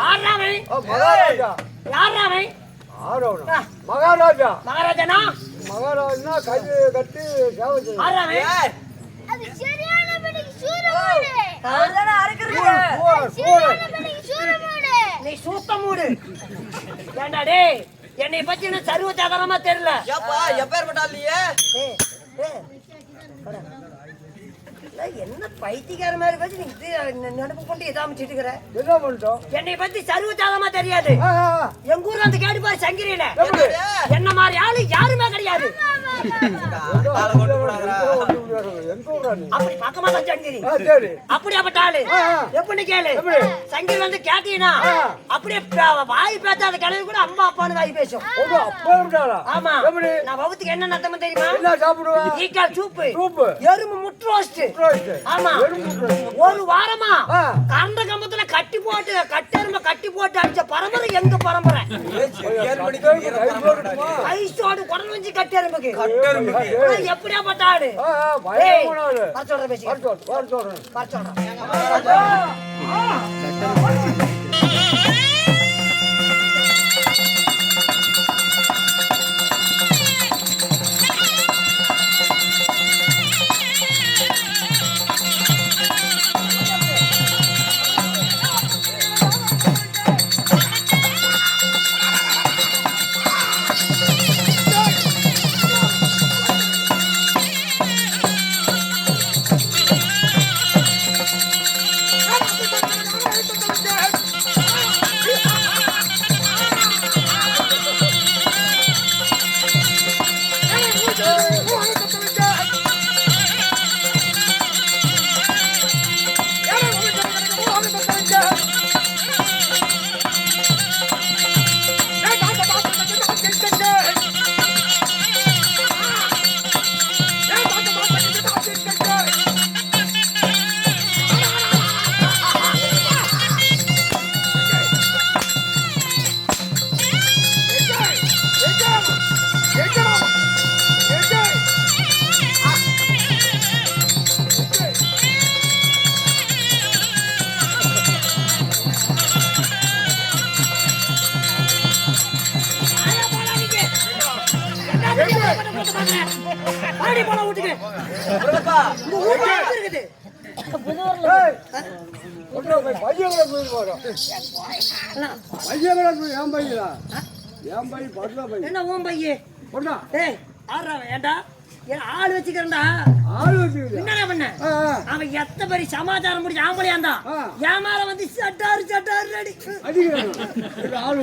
போகலே ஆறா அவன் மகாராஜா. யாரா அவன் ஆரவனா மகாராஜா. மகாராஜனா? மகாராஜனா கை கட்டி சேவை செய்யும் ஆறா அவன் அது சரியான படிக்கு சூரமோடு. அறுக்குறது. சரியான படிக்கு சூரமோடு. நீ சூத்த மூடு. ஏன்டா டேய் என்னை பத்தி என்ன சர்வ சாதாரணமா தெரியல. ஏப்பா என்ன பைத்தியக்கார மாதிரி பத்தி நீ இது நடுப்பு கொண்டு எதாமிச்சிட்டு இருக்கிற என்ன பண்ணிட்டோம் என்னை பத்தி சர்வ சாதாரணமா தெரியாது. எங்க ஊர்ல அந்த கேடு பாரு சங்கிரியில? என்ன மாதிரி ஆளு? யாருமே கிடையாது. அப்படி பக்கமா ஆ, சரி அப்படியாப்பட்ட ஆளு. எப்படி கேளு? சங்கிரி வந்து கேட்டீங்கன்னா. அப்படியே வாய் பேசாத கிழவி கூட அம்மா அப்பான்னு வாய் பேசும்? ஆமா எப்படி நான் வகுத்துக்கு என்ன நத்தம் தெரியுமா என்ன சாப்பிடுவா ஈக்கால் சூப்பு சூப்பு. எறும்பு முட்டு ரோஸ்ட் ரோஸ்ட். ஆமா எறும்பு ரோஸ்ட். ஒரு வாரமா. கண்ட கம்பத்துல கட்டி போட்டு கட்டெரும்ப கட்டி போட்டு அடிச்ச பரம்பரை எங்க பரம்பரை? ஐசோடு குடல் வச்சு கட்டெரும்புக்கு கட்டெரும்புக்கு. ஆனா சொல்றேன் பேசி சொல்றேன். சொல்றேன். என் பையன்? படுதா பையன். என்ன உன் பையே பொண்ணா, ஏய் ஆறா ஏண்டா ஏன் ஆள் வச்சுக்கிறேன்டா? ஆளு வச்சுக்கிறியா? என்னடா பண்ண. அவன் எத்த பெரிய சமாச்சாரம் முடிச்சு ஆம்பளையா இருந்தா? மேல வந்து சட்டாரு சட்டாரு அடி. அடிக்கிறானா? இது ஆளு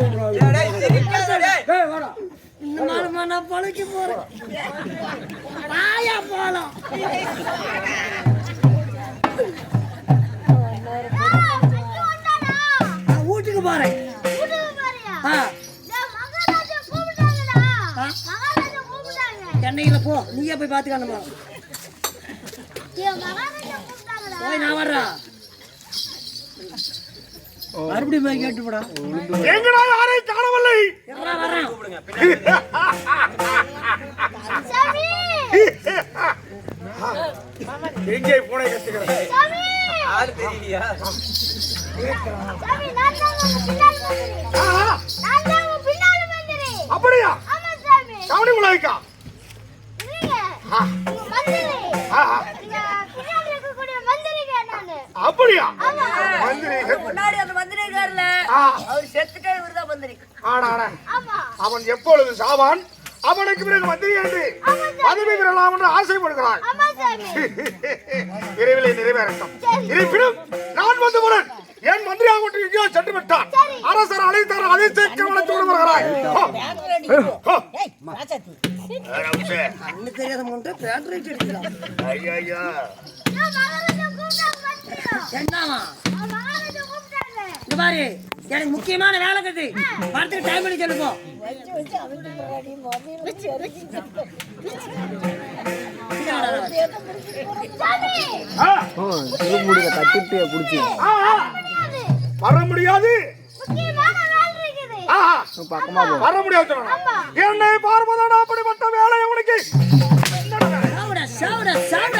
இந்த நான் பழக்கி போறேன். வாயா போலாம். வீட்டுக்கு போறேன். சென்னையில போ. நீயே போய் பாத்துக்கணுமா போய் நான் வர்றேன். மறுபடியும் போய் கேட்டு போடா எங்கடா காணவில்லை எங்கே பூனை கத்துக்கிறது ஆளு தெரியலையா அப்படியா? கவனி உலகிக்கா அப்படியா? மந்திரி முன்னாடி அந்த மந்திரிக்காரல ஆ, அவர் செத்துட்டே இவர்தான் மந்திரி. ஆடா, ஆடா. அவன் எப்பொழுது சாவான்? அவனுக்கு பிறகு மந்திரி என்று பதவி பெறலாம் என்று ஆசைப்படுகிறான் விரைவிலே நிறைவேறட்டும். இருப்பினும் நான் வந்து முரண் என் மந்திரி ஆகட்டும் எங்கேயோ சென்று விட்டான். அரசர் அழைத்தார். அதை சேர்க்க வளர்த்து வருகிறாய். தெரியாத என்னவா இந்த பாரு எனக்கு முக்கியமான வேலை கட்டு படத்துக்கு டைம் பண்ணி சொல்லுப்போ திருமுடியை கட்டிட்டு பிடிச்சி. வர முடியாது. பக்கமா வர முடியாது. என்னை பார்ப்பதோட அப்படிப்பட்ட வேலை உனக்கு சாவுடா சாவுடா.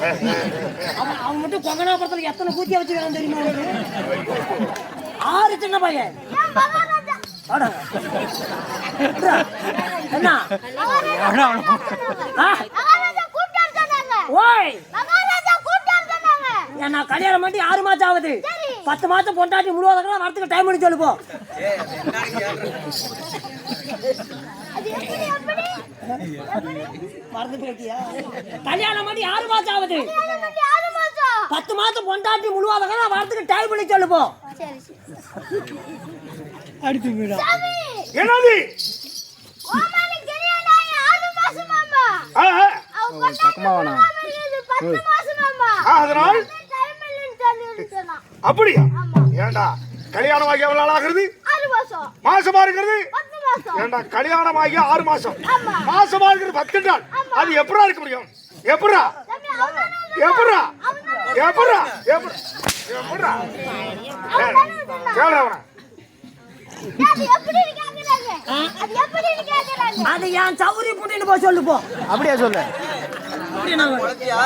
அவன் அவன் மட்டும் கொங்கனாபுரத்துல எத்தனை கூத்தியா வச்சுக்கிறான் தெரியுமா? ஆறு சின்ன பையன். என்ன ஓய். நான் கல்யாணம் பண்ணி ஆறு மாசம் ஆகுது. பத்து மாசம் பொண்டாட்டி முழுவதும் வரத்துக்கு டைம் எப்படி எப்படி? மறந்து போயிட்டியா? கல்யாணம் பண்ணி ஆறு மாசம் ஆகுது. பத்து மாசம் பொண்டாட்டி முழுவதும் வரத்துக்கு டைம் பண்ணி சொல்லு போ சரி சரி. அடிச்சு விடா. சாமி! என்னது? பக்கமா வேணாம். அதனால் டைம் இல்லைன்னு சொல்லி சொன்னான் அப்படியா? ஆமா. ஏண்டா கல்யாணமாகி எவ்வளவு நாள் ஆகுறது ஆறு மாசம். மாசமா இருக்கிறது ஏண்டா கல்யாணமாகி ஆறு மாசம். மாசமா இருக்கிறது பத்து நாள் அது எப்படா இருக்க முடியும்? எப்படா? எப்படா? எப்படா? எப்படா? எப்படா? கேளு அவனை. அது எப்படி கேக்குறாங்க அது எப்படி கேக்குறாங்க அது என் சௌரி புட்டின்னு போய் சொல்லு போ. அப்படியே சொல்லு நான் குழந்தையா?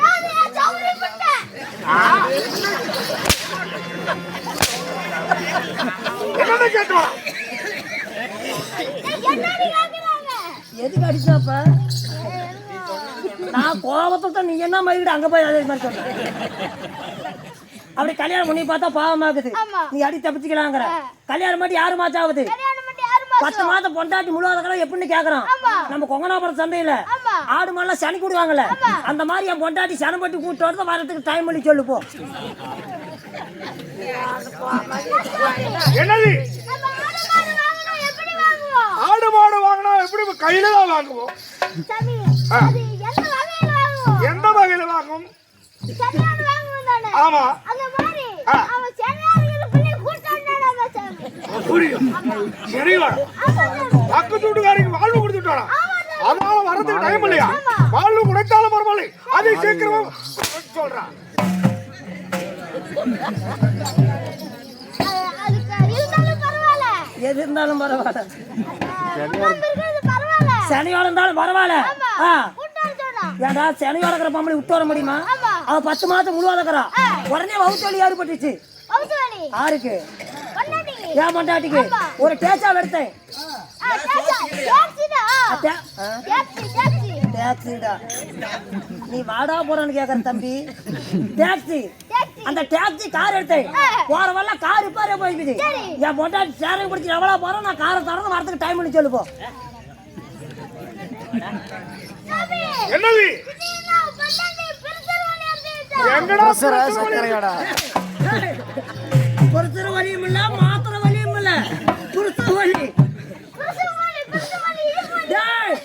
யாரு என் சௌரி புட்ட என்னன்னு கேட்டு வா என்னடி கேக்குறாங்க எதுக்கு அடிச்சாப்ப நான் கோபத்தை நீ என்ன மயிலிட்டு அங்க போய் அதே மாதிரி சொல்ற அப்படி கல்யாணம் பண்ணி பார்த்தா பாவமாக்குது ஆமா. நீ அடி தப்பிச்சுக்கலாங்கிற. கல்யாணம் கல்யாணம் பண்ணி ஆறு பத்து மாதம் பொண்டாட்டி முழுவதும் எப்படின்னு கேக்குறான். நம்ம கொங்கனாபுரம் சந்தையில. ஆடு மாடெல்லாம் சனி கூடுவாங்கல்ல. அந்த மாதிரி என் பொண்டாட்டி சனப்பட்டு கூட்டு வரது வரதுக்கு டைம் பண்ணி சொல்லு போ. என்னது? ஆடு மாடு வாங்கினா எப்படி கையில தான் வாங்குவோம்? எந்த வகையில வாங்கும்? ஆமா. புரியும் பக்கத்து வீட்டுக்காரிக்கு வாழ்வு கொடுத்துட்டானா அதனால வரதுக்கு டைம் இல்லையா? வாழ்வு கொடுத்தாலும் பரவாயில்லை. அதை சீக்கிரமா சொல்றான் எது இருந்தாலும் பரவாயில்ல. சனியோட இருந்தாலும் பரவாயில்ல. ஆ. ஏன்டா சனியோட இருக்கிற பொம்பளை விட்டு வர முடியுமா. அவ பத்து மாசம் முழுவதும் இருக்கிறா. உடனே வவுத்து வலி ஏற்பட்டுச்சு யாருக்கு? ஏன் பொண்டாட்டிக்கு. ஒரு டேச்சா எடுத்தேன் டேக்ஸிடா. நீ வாடா போறான்னு கேக்குற தம்பி. டாக்ஸி. அந்த டாக்ஸி கார் எடுத்தேன். போற வரல கார் ரிப்பேரே போயிடுது சரி. என் பொண்டாட்டி சேரை பிடிச்சி எவ்வளவு போறோம் நான் காரை திறந்து வரதுக்கு டைம் பண்ணி சொல்லுப்போம் என்னது? சர்க்கரையாடா பொறுத்துற வலியும் இல்ல மாத்திர வலியும் இல்ல. புருத்த வலி பெருசல் வலி, பெருசல் வலி, இடுப்பு வலி,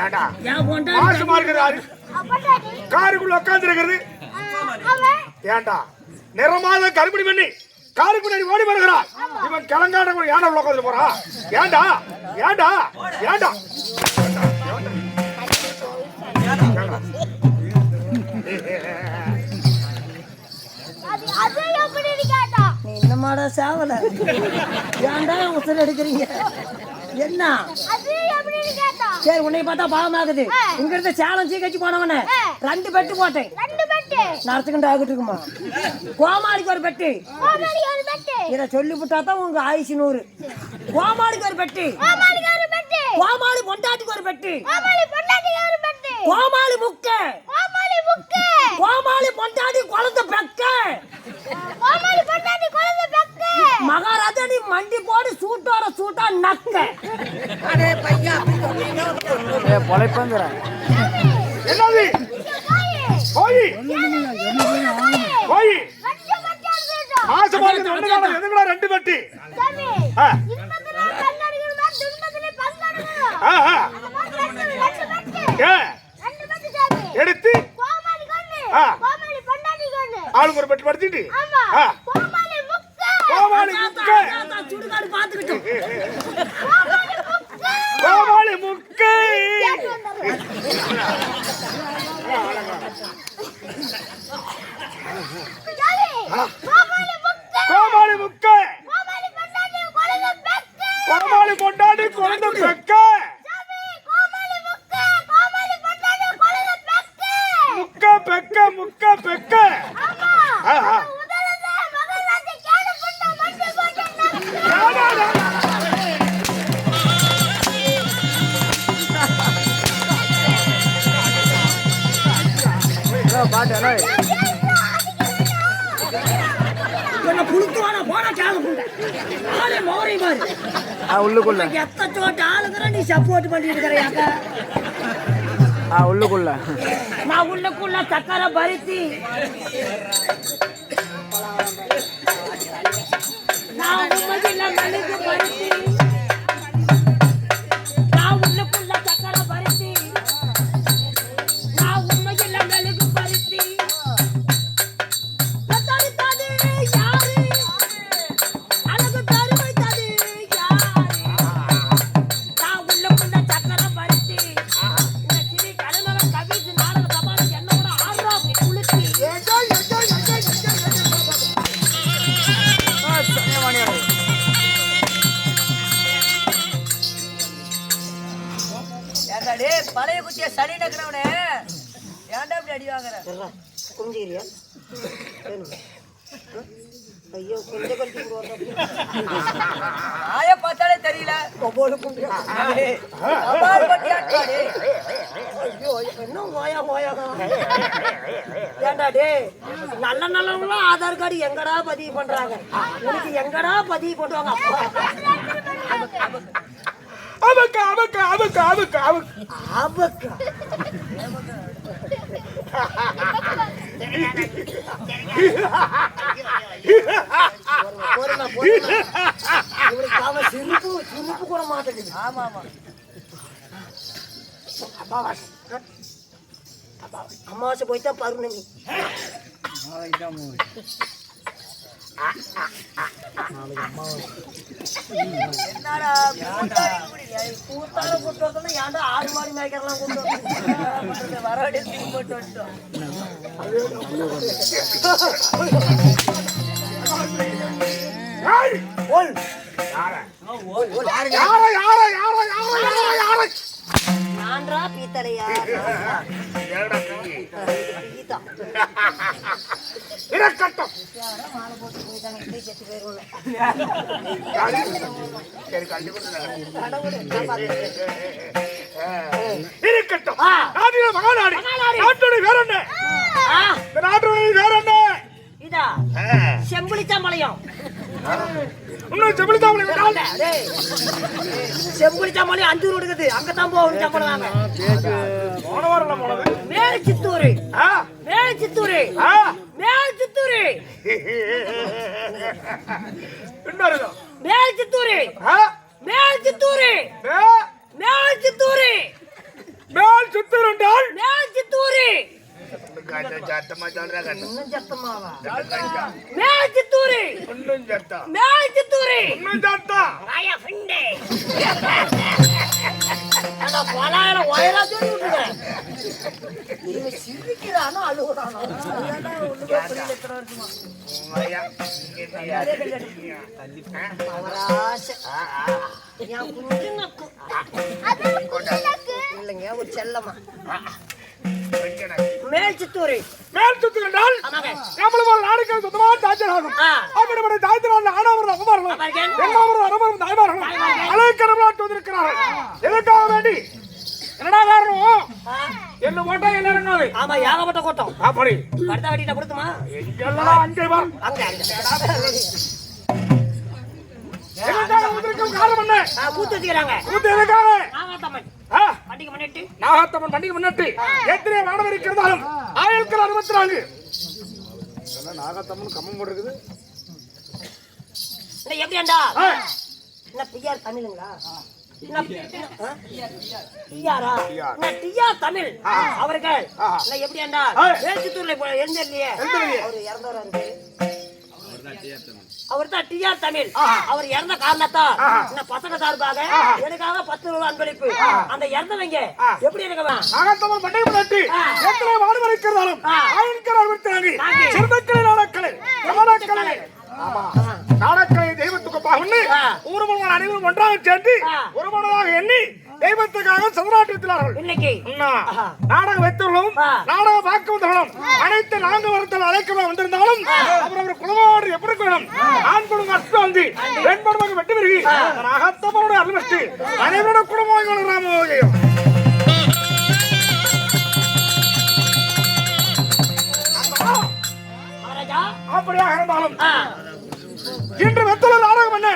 மாசமா பொண்டாட்டி. காருக்குள்ள உட்கார்ந்து இருக்கிறது ஏண்டா? நிறமாத கருப்பணி பண்ணி. காருக்கு பின்னாடி ஓடி வருகிறான் இவன் கிளங்காட கூட ஏன்டா உள்ள உட்காந்து போறான் ஏண்டா? ஏண்டா? ஏண்டா? அது அது எப்படின்னு கேட்டான். நீ இன்னமாடா சேவல? ஏன்டா உசுர் எடுக்கிறீங்க என்ன. சரி உன்னை பார்த்தா பாவமாகுது ஆ. இங்க இருந்து சேலம் சீக்கச்சு போனவன. ரெண்டு பெட்டு போட்டேன். நடத்துக்கிட்டு ஆகிட்டு இருக்குமா கோமாளிக்கு ஒரு பெட்டு. இதை சொல்லி விட்டா தான் உங்க ஆயுசு நூறு கோமாளிக்கு ஒரு பெட்டு. கோமாளி பொண்டாட்டிக்கு ஒரு பெட்டு கோமாளி முக்கு. ஏ பொழைப்பங்கிறேன் என்னது பாட்டு என்ன என்ன புழுத்துவானா போனா புண்டை ஆளே மோரை ஆ உள்ளுக்குள்ள. எத்த சோட்டு ஆளுங்கிற நீ சப்போர்ட் பண்ணிட்டு இருக்கிறையாக்க ஆ உள்ளுக்குள்ள. நான் உள்ளக்குள்ள சக்கரை பருத்தி. நான் உண்மையில மெழுகு பருத்தி. ஆய பார்த்தாலே தெரியல. ஒவ்வொரு என்ன மோயா மோயா? ஏண்டா டே நல்ல நல்லவங்களாம் ஆதார் கார்டு எங்கடா பதிவு பண்றாங்க? உனக்கு எங்கடா பதிவு பண்ணுவாங்க அமுக்கு அமுக்கு அமுக்கு அமுக்கு ஆபக்கா பொறுமை பொறுமை இவனுக்கு அவன் சிரிப்பு கூட மாட்டேங்குது ஆமா ஆமா அமாவாசை போயிட்டா பருணமி என்னடா கூத்தாடி குடியா கூத்தால கூட்டு வரதுன்னா ஏன்டா ஆடு மாடி மேய்க்கிறலாம் கூட்டு வரது? வேண்டிய போட்டு வந்துட்டோம் நான்றா பீத்தலையா இரக்கட்டம் மாலை போட்டு போயிட்டாங்க இப்படி செத்து போயிருவோம். இருக்கட்டும் நாட்டில மகாநாடு. நாட்டுடைய வேற என்ன நாட்டுடைய வேற என்ன இதா செம்புளிச்சாம்பாளையம் இன்னும் செவிலித்தாமலை வேண்டாம் டேய், செம்புளிச்சாம்பாளையம் அஞ்சு இருக்குது அங்கதான் போகணும் சம்பளம் வாங்க. போன வாரம் போனது மேல சித்தூர் ஆ? மேல சித்தூர் ஆ? மேல சித்தூர் இன்னொரு. மேல சித்தூர் ஆ? மேல சித்தூர் மேல சித்தூர் மேல் சுத்திருந்தால் மேல சித்தூர் சத்தமா சொல்ற இன்னும் சத்தமாவா மேல சித்தூர் இன்னும் சத்தம் மேல சித்தூர் இன்னும் சத்தம் ராயா ஃபிண்டே அட பலாயிரம் ஒயலா சொல்லி விட்டுருக்கேன் இவன் சிரிக்கிறானோ அழுகுறானோ ஒண்ணுமே புரியல இத்தனை வருஷமா. இல்லைங்க ஒரு வைக்கணே. மேல் சித்தூர் மேல் சுத்திருந்தால் ஆமாங்க. நம்மளும் ஒரு நாடுக்கு சுத்தமா தாஜராகும் ஆ. அப்படிப்பட்ட தாஜரான ஆடவர்கள் அம்மார்கள் ஆமாங்க. எல்லாரும் அனுபவம் தாய்மார்கள். அலைக்கடலாட்டு வந்திருக்கிறார்கள் எதுக்காக வேண்டி? என்னடா காரணம்? என்ன போட்டா என்ன இறங்காது ஆமா ஏகப்பட்ட கூட்டம். அப்படி. கடுத்த வெட்டிட்ட கொடுத்துமா எங்கெல்லாம் அங்கே வா அங்க காரணம் என்ன? கூத்து வச்சுக்கிறாங்க. கூத்து எதுக்காக பண்டிகை பண்ணிட்டு நாகத்தம்மன் பண்டிகை முன்னிட்டு எத்தனை மாணவர் இருக்கிறதாலும் ஆயிரத்தி அறுபத்தி நாலு நாகத்தம்மன் கம்மம் போட்டிருக்குது. இல்லை எப்படியாண்டா என்ன பிஆர் தமிழுங்களா? என்ன ஆ? பிஆரா? பிஆர். என்ன டிஆர் தமிழ்? அவர்கள். இல்லை எப்படியாண்டா ஆ. வேச்சுத்தூர்ல இப்போ எழுந்திரலையே எழுந்திரலையே. அவர் தான் டிஆர் தமிழ். அவர் இறந்த காரணத்தால் இந்த பசங்க சார்பாக எனக்காக பத்து ரூபாய் அன்பளிப்பு. அந்த இறந்தவங்க எப்படி இருக்கவன் நாகத்தமிழ் மண்டை நட்டு எத்தனை வாடு வரைக்கிறதாலும் ஆயிரக்கரை அறுபத்தி நான்கு சிறுமக்களை நாடக்கலை நாடக்கலை நாடக்கலை தெய்வத்துக்கு பாகுன்னு ஊர்வலங்கள் அனைவரும் ஒன்றாக சேர்ந்து ஒருமனதாக எண்ணி தெய்வத்துக்காக சதுராட்டிருக்கிறார்கள் இன்னைக்கு. வைத்தவர்களும் ஆ. நாடகம் பார்க்க வந்தவர்களும் அனைத்து நான்கு வருத்தல் அழைக்க வந்திருந்தாலும் அவர் அவர் குடும்பத்தோடு எப்படி வேணும்? ஆண் குடும்பம் அஷ்டம் வந்து பெண் குடும்பம் வெட்டு விருகி அகத்தமரோட அருள்வஷ்டு அனைவரோட குடும்பங்கள் ராமோஜயம் அப்படியாக இருந்தாலும் இன்று வெத்தல நாடகம் என்ன?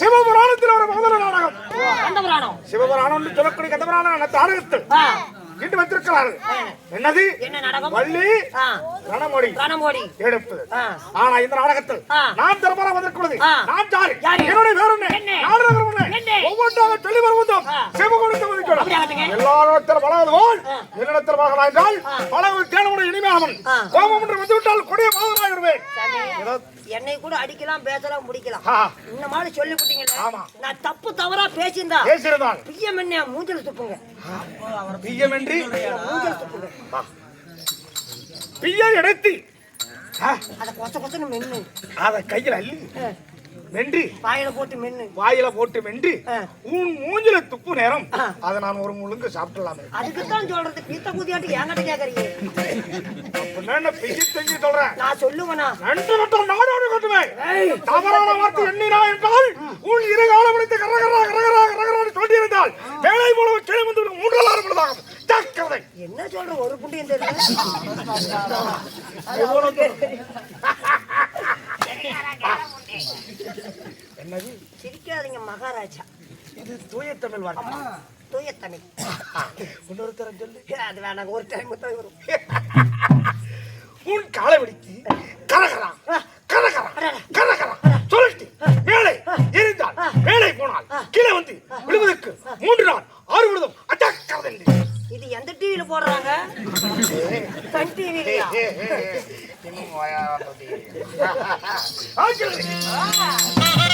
சிவபுராணத்தில் ஒரு முதல நாடகம். கந்த புராணம்? சிவபுராணம் என்று சொல்லக்கூடிய கந்தபுராணம் அந்த நாடகத்தில் இன்று வைத்திருக்கிறார்கள் என்னது? வள்ளி ரணமொழி. ரணமோடி எடுப்பது. ஆனா இந்த நாடகத்தில். நான் திறமரா வந்திருக்கிறது. நான் யாரு? என்னுடைய பேர் என்ன? நாடகம் என்ன? ஒவ்வொன்றாக சொல்லி வருவதும். சிவகுணத்தை கட்டுங்க? எல்லாரிடத்தில் போல் ஆ. என்னிடத்தில் பழகலாம் என்றால் பழகுவது தேனமுடைய இனிமையானவன். கோபம் என்று வந்துவிட்டால் கொடிய சாமி, என்னை கூட அடிக்கலாம் பேசலாம் முடிக்கலாம். இந்த மாதிரி சொல்லி விட்டீங்களே. நான் தப்பு தவறா பேசியிருந்தா பேசியிருந்தால். பிஎம் என்ன மூஞ்சல் துப்புங்க. பிய்யமென்றி மூஞ்சல் துப்புங்க. பிய்யை எடுத்து. அதை கொச கொசன்னு மென்னு. அதை கையில் அள்ளி. ஆ, வென்றி. வாயில போட்டு மென்னு. வாயில போட்டு வென்று. ஆ. உன் மூஞ்சில துப்பு நேரம். அதை நான் ஒரு முழுங்கு சாப்பிடலாமே. அதுக்குத்தான் சொல்றது. பீத்த குதியாட்டு என்கிட்ட கேக்குறீங்க. அப்படின்னா என்ன பிய்யை செஞ்சு சொல்றேன் நான் சொல்லுவேனா? நன்றி கட்டம் நாடோடு கட்டுவேன் தவறான வார்த்தை எண்ணினா என்றால் உன் இரு காலம் முடித்து கரகரா கரகரா கரகரா சொல்லியிருந்தால் வேலை மூலம் கீழே வந்து மூன்றால் ஆரம்பதாகும் ஜாக்கிரதை. என்ன சொல்ற? ஒரு புண்டையும் தெரியல என்னது? சிரிக்காதீங்க மகாராஜா. இது தூய தமிழ் வார்த்தை. தூய தமிழ் இன்னொரு தரம் சொல்லு அது வேணாங்க ஒரு டைம் தான் வரும். உன் காலை வெடித்து கரகரா. கரகரா. கரகரா. சொல்லிட்டு. மேலே எரிந்தால் மேலே போனால் கீழே வந்து விழுவதற்கு மூன்று நாள் ஆறு விழுதும் அஜாக்கிரதை இது எந்த டிவியில போடுறாங்க? சன் டிவிலயா. ஆ.